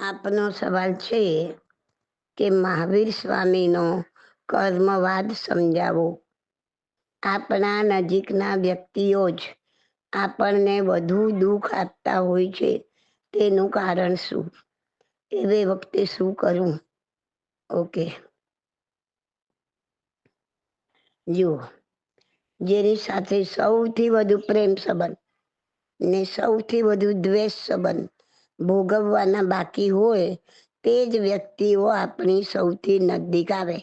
આપનો સવાલ છે કે મહાવીર સ્વામીનો કર્મવાદ સમજાવો. આપણા નજીકના વ્યક્તિઓ જ આપણને વધુ દુઃખ આપતા હોય છે. તેનું કારણ શું? એવે વખતે શું કરવું ઓકે. જુઓ, જેની સાથે સૌથી વધુ પ્રેમ સંબંધ ને સૌથી વધુ દ્વેષ સંબંધ ભોગવવાના બાકી હોય તે જ વ્યક્તિઓ આપણી સૌથી નજદીક આવે.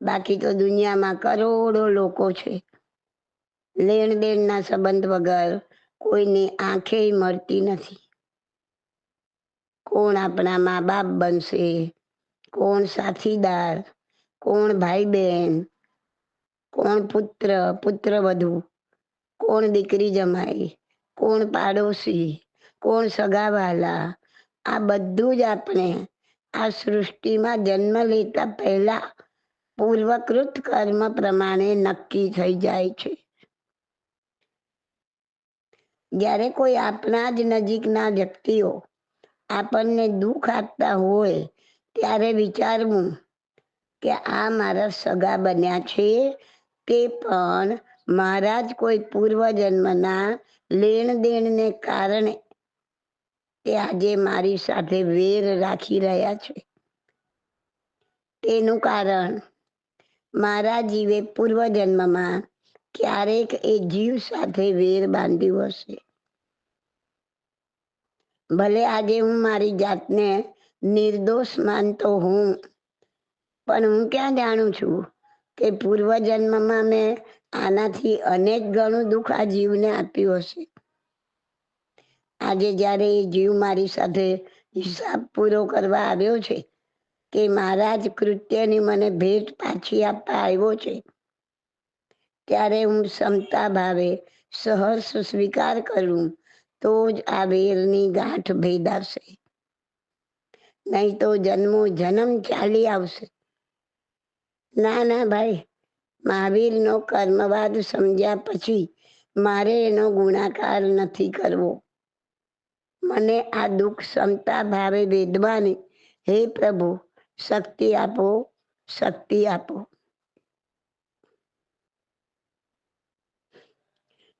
બાકી તો દુનિયામાં કરોડો લોકો છે. લેણ દેણના સંબંધ વગર કોઈની આંખે મળતી નથી. કોણ આપણા મા બાપ બનશે? કોણ સાથીદાર? કોણ ભાઈ બહેન કોણ પુત્ર? પુત્ર વધુ કોણ દીકરી જમાઈ? કોણ પાડોશી, કોણ સગાવાલા, આ બધું જ આપણે આ સૃષ્ટિમાં જન્મ લેતા પહેલા પૂર્વકૃત કર્મ પ્રમાણે નક્કી થઈ જાય છે. જ્યારે કોઈ આપણા જ નજીકના વ્યક્તિઓ આપણને દુઃખ આપતા હોય ત્યારે વિચારવું કે આ મારા સગા બન્યા છે તે પણ મારા જ કોઈ પૂર્વજન્મના લેણ દેણને કારણે તે આજે મારી સાથે વેર રાખી રહ્યા છે. તેનું કારણ, મારા જીવે પૂર્વજન્મમાં ક્યારેક એ જીવ સાથે વેર બાંધ્યું હશે. ભલે આજે હું મારી જાતને નિર્દોષ માનતો હું પણ હું ક્યાં જાણું છું કે પૂર્વજન્મમાં મેં આનાથી અનેક ગણું દુઃખ આ જીવને આપ્યું હશે. આજે જ્યારે એ જીવ મારી સાથે હિસાબ પૂરો કરવા આવ્યો છે કે મારા જ કૃત્યની મને ભેટ પાછી આપવા આવ્યો છે, ત્યારે હું ક્ષમતા ભાવે સહર્ષ સ્વીકાર કરું તો જ આ વેરની ગાંઠ ભેદાશે. નહીં તો જન્મો જન્મ ચાલી આવશે. ના ના ભાઈ મહાવીરનો કર્મવાદ સમજ્યા પછી મારે એનો ગુણાકાર નથી કરવો. મને આ દુઃખ ક્ષમતા ભાવે વેદવાની, હે પ્રભુ, શક્તિ આપો શક્તિ આપો.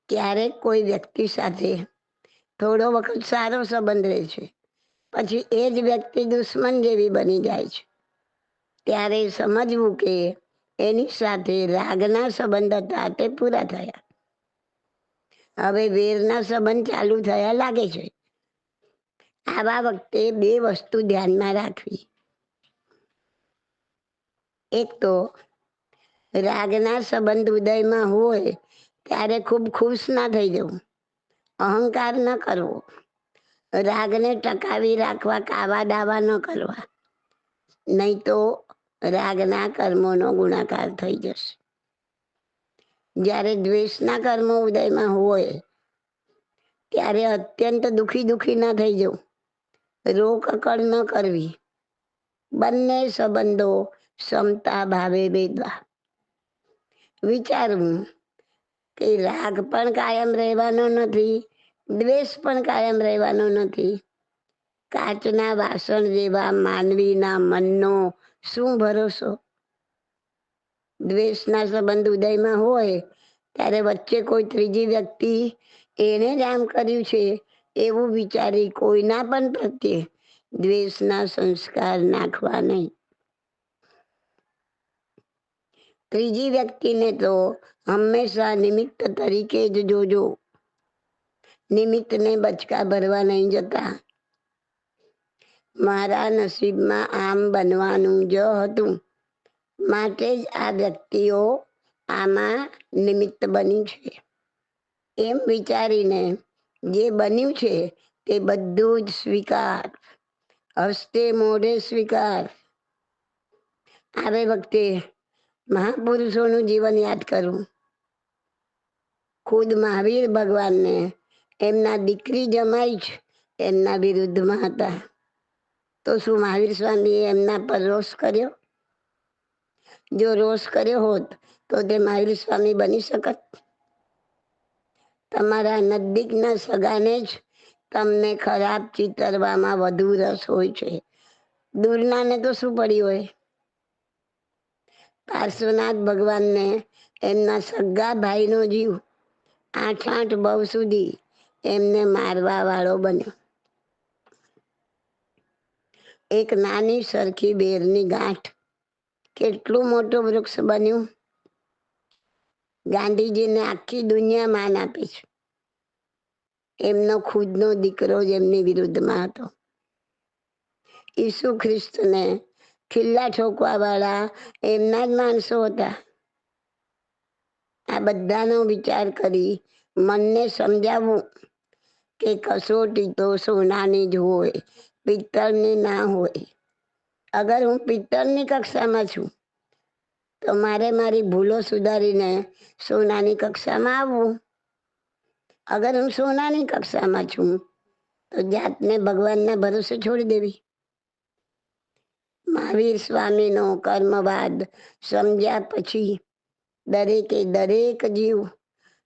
ક્યારેક કોઈ વ્યક્તિ સાથે થોડો વખત સારો સંબંધ રહે છે, પછી એ જ વ્યક્તિ દુશ્મન જેવી બની જાય છે. ત્યારે સમજવું કે એની સાથે રાગના સંબંધ હતા તે પૂરા થયા. હવે વેરના સંબંધ ચાલુ થયા લાગે છે. આવા વખતે બે વસ્તુ ધ્યાનમાં રાખવી. એક તો, રાગના સંબંધ ઉદયમાં હોય ત્યારે ખૂબ ખુશ ના થઈ જવું. અહંકાર ન કરવો. રાગને ટકાવી રાખવા, કાવા દાવા ન કરવા. નહીં તો રાગના કર્મોનો ગુણાકાર થઈ જશે. જ્યારે દ્વેષના કર્મો ઉદયમાં હોય, ત્યારે અત્યંત દુખી દુખી ના થઈ જવું. રોકકડ ન કરવી. બંને સંબંધો ક્ષમતા ભાવે વેદવા વિચારવું કે રાગ પણ કાયમ રહેવાનો નથી, દ્વેષ પણ કાયમ રહેવાનો નથી. કાચના વાસણ જેવા માનવીના મનનો શું ભરોસો? દ્વેષના સંબંધ ઉદયમાં હોય, ત્યારે વચ્ચે કોઈ ત્રીજી વ્યક્તિ એને જ આમ કર્યું છે એવું વિચારી કોઈના પણ પ્રત્યે દ્વેષના સંસ્કાર નાખવા નહીં. ત્રીજી વ્યક્તિને તો હંમેશા નિમિત્ત તરીકે જ જોજો. નિમિત્તને બચકા ભરવા નહીં જતા. મારા નસીબમાં આમ બનવાનું જ હતું. માટે જ આ વ્યક્તિઓ આમાં નિમિત્ત બની છે. એમ વિચારીને જે બન્યું છે તે બધું જ સ્વીકાર, હસ્તે મોઢે સ્વીકાર. આવે વખતે મહાપુરુષોનું જીવન યાદ કરું. ખુદ મહાવીર ભગવાનને એમના દીકરી જમાઈ જ એમના વિરુદ્ધમાં હતા. તો શું મહાવીર સ્વામીએ એમના પર રોષ કર્યો? જો રોષ કર્યો હોત, તો તે મહાવીર સ્વામી બની શકત? તમારા નજીકના સગાને જ તમને ખરાબ ચિતરવામાં વધુ રસ હોય છે. દૂરનાને તો શું પડ્યું હોય? પાર્શ્વનાથ ભગવાનને એમના સગા ભાઈનો જીવ આઠ આઠ બહુ સુધી એમને મારવા વાળો બન્યો. એક નાની સરખી બેરની ગાંઠ. કેટલું મોટું વૃક્ષ બન્યું? ગાંધીજીને આખી દુનિયા માન આપી છે. એમનો ખુદનો દીકરો જ એમની વિરુદ્ધમાં હતો. ઈસુ ખ્રિસ્તને ખિલ્લા ઠોકવા વાળા એમના જ માણસો હતા. આ બધાનો વિચાર કરી મનને સમજાવવું કે કસોટી તો સોનાની જ હોય, પિત્તળની ના હોય. અગર હું પિત્તળની કક્ષામાં છું, તો મારે મારી ભૂલો સુધારીને સોનાની કક્ષામાં આવવું. અગર હું સોનાની કક્ષામાં છું, તો જાતને ભગવાનના ભરોસે છોડી દેવી. મહાવીર સ્વામીનો કર્મવાદ સમજ્યા પછી દરેકે દરેક જીવ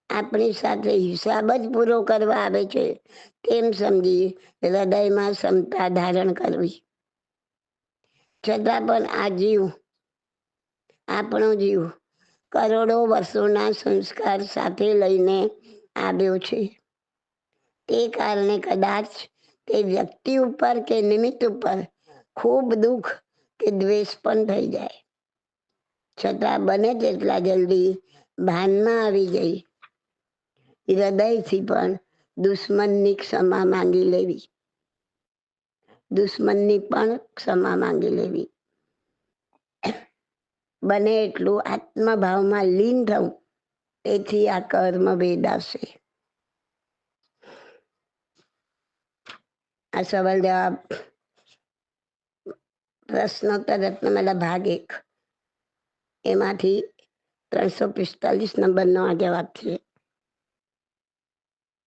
આપણી સાથે હિસાબ જ પૂરો કરવા આવે છે, તેમ સમજી હૃદયમાં ક્ષમતા ધારણ કરવી. છતાં પણ આ જીવ, આપણો જીવ, કરોડો વર્ષોના સંસ્કાર સાથે લઈને આવ્યો છે. તે કારણે કદાચ તે વ્યક્તિ ઉપર કે નિમિત્ત ઉપર ખૂબ દુઃખ કે દ્વેષ પણ થઈ જાય. છતાં બને તેટલા જલ્દી ભાનમાં આવી જઈ હૃદયથી પણ દુશ્મનની ક્ષમા માંગી લેવી. દુશ્મનની પણ ક્ષમા માંગી લેવી. બને એટલું આત્મભાવમાં લીન થવું, તેથી આ કર્મ વેદાશે આ સવાલ જવાબ, પ્રશ્નોત્તર રત્નમાલા ભાગ એક. એમાંથી ત્રણસો પિસ્તાલીસ નંબરનો આ જવાબ છે.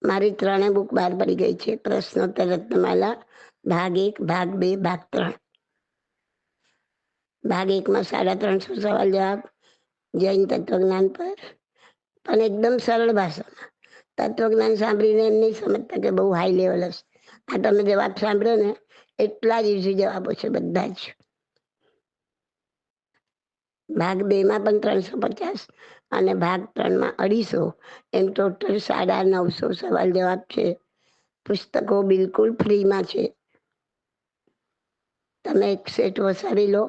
મારી ત્રણેય બુક બહાર પડી ગઈ છે. પ્રશ્નોત્તર રત્નમાલા, ભાગ એક, ભાગ બે, ભાગ ત્રણ. ભાગ એકમાં સાડા ત્રણસો સવાલ જવાબ, જૈન તત્વજ્ઞાન પર. પણ એકદમ સરળ ભાષામાં. તત્વજ્ઞાન સાંભળીને એમ નહીં સમજતા કે બહુ હાઈ લેવલ હશે. આ તમે જવાબ સાંભળ્યો ને, એટલા જ ઇઝી જવાબો છે બધા જ. ભાગ બે માં પણ ત્રણસો પચાસ અને ભાગ ત્રણમાં અઢીસો. એમ ટોટલ સાડા નવસો સવાલ જવાબ છે. પુસ્તકો બિલકુલ ફ્રીમાં છે. તમે એક સેટ વસાવી લો.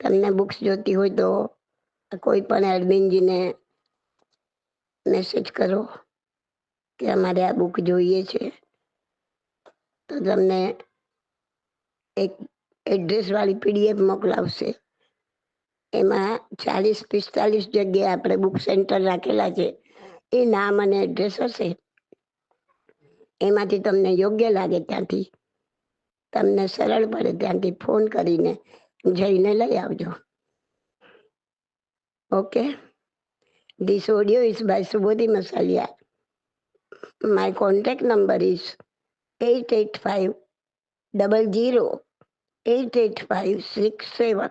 તમને બુક્સ જોતી હોય તો કોઈ પણ એડમિનજીને મેસેજ કરો કે અમારે આ બુક જોઈએ છે. તો તમને એક એડ્રેસ વાળી પીડીએફ મોકલાવશે. એમાં ચાલીસ પિસ્તાલીસ જગ્યાએ આપણે બુક સેન્ટર રાખેલા છે. એ નામ અને એડ્રેસ હશે. એમાંથી તમને યોગ્ય લાગે ત્યાંથી. તમને સરળ પડે ત્યાંથી ફોન કરીને જઈને લઈ આવજો. Okay this audio is by Subodhi Masaliya my contact number is eight eight five double zero eight eight five six seven